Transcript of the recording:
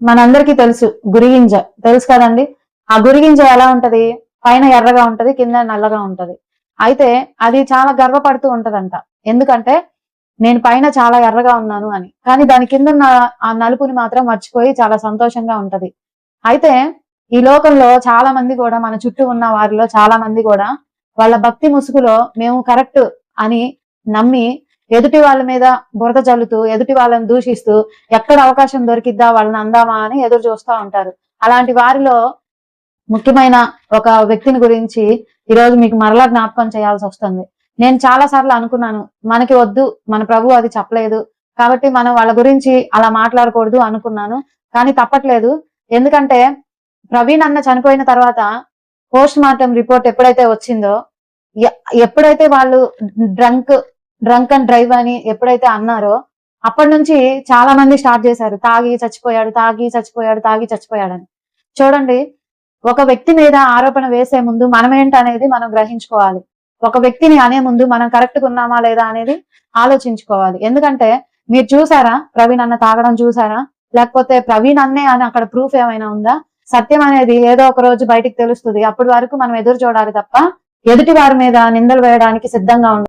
మనందరికీ తెలుసు గురిగింజ. తెలుసు కదండి? ఆ గురిగింజ ఎలా ఉంటది? పైన ఎర్రగా ఉంటది కింద నల్లగా ఉంటది. అయితే అది చాలా గర్వపడుతూ ఉంటదంట. ఎందుకంటే నేను పైన చాలా ఎర్రగా ఉన్నాను అని. కానీ దాని కింద ఉన్న ఆ నలుపుని మాత్రం మర్చిపోయి చాలా సంతోషంగా ఉంటది. అయితే ఈ లోకంలో చాలా మంది కూడా మన చుట్టూ ఉన్న వారిలో చాలా మంది కూడా వాళ్ళ భక్తి ముసుగులో మేము కరెక్ట్ అని నమ్మి ఎదుటి వాళ్ళ మీద బురద చల్లుతూ ఎదుటి వాళ్ళని దూషిస్తూ ఎక్కడ అవకాశం దొరికిద్దా వాళ్ళని అందామా అని ఎదురు చూస్తూ ఉంటారు. అలాంటి వారిలో ముఖ్యమైన ఒక వ్యక్తిని గురించి ఈరోజు మీకు మరలా జ్ఞాపకం చేయాల్సి వస్తుంది. నేను చాలా సార్లు అనుకున్నాను మనకి వద్దు మన ప్రభు అది చెప్పలేదు కాబట్టి మనం వాళ్ళ గురించి అలా మాట్లాడకూడదు అనుకున్నాను కానీ తప్పట్లేదు. ఎందుకంటే ప్రవీణ్ అన్న చనిపోయిన తర్వాత పోస్ట్ మార్టం రిపోర్ట్ ఎప్పుడైతే వచ్చిందో ఎప్పుడైతే వాళ్ళు డ్రంక్ డ్రంక్ అండ్ డ్రైవ్ అని ఎప్పుడైతే అన్నారో అప్పటి నుంచి చాలా మంది స్టార్ట్ చేశారు. తాగి చచ్చిపోయాడు తాగి చచ్చిపోయాడు తాగి చచ్చిపోయాడని. చూడండి ఒక వ్యక్తి మీద ఆరోపణ వేసే ముందు మనం ఏంటనేది మనం గ్రహించుకోవాలి. ఒక వ్యక్తిని అనే ముందు మనం కరెక్ట్గా ఉన్నామా లేదా అనేది ఆలోచించుకోవాలి. ఎందుకంటే మీరు చూసారా? ప్రవీణ్ అన్న తాగడం చూసారా? లేకపోతే ప్రవీణ్ అన్నే అని అక్కడ ప్రూఫ్ ఏమైనా ఉందా? సత్యం అనేది ఏదో ఒక రోజు బయటికి తెలుస్తుంది. అప్పటి వరకు మనం ఎదురు చూడాలి తప్ప ఎదుటి వారి మీద నిందలు వేయడానికి సిద్ధంగా ఉండాలి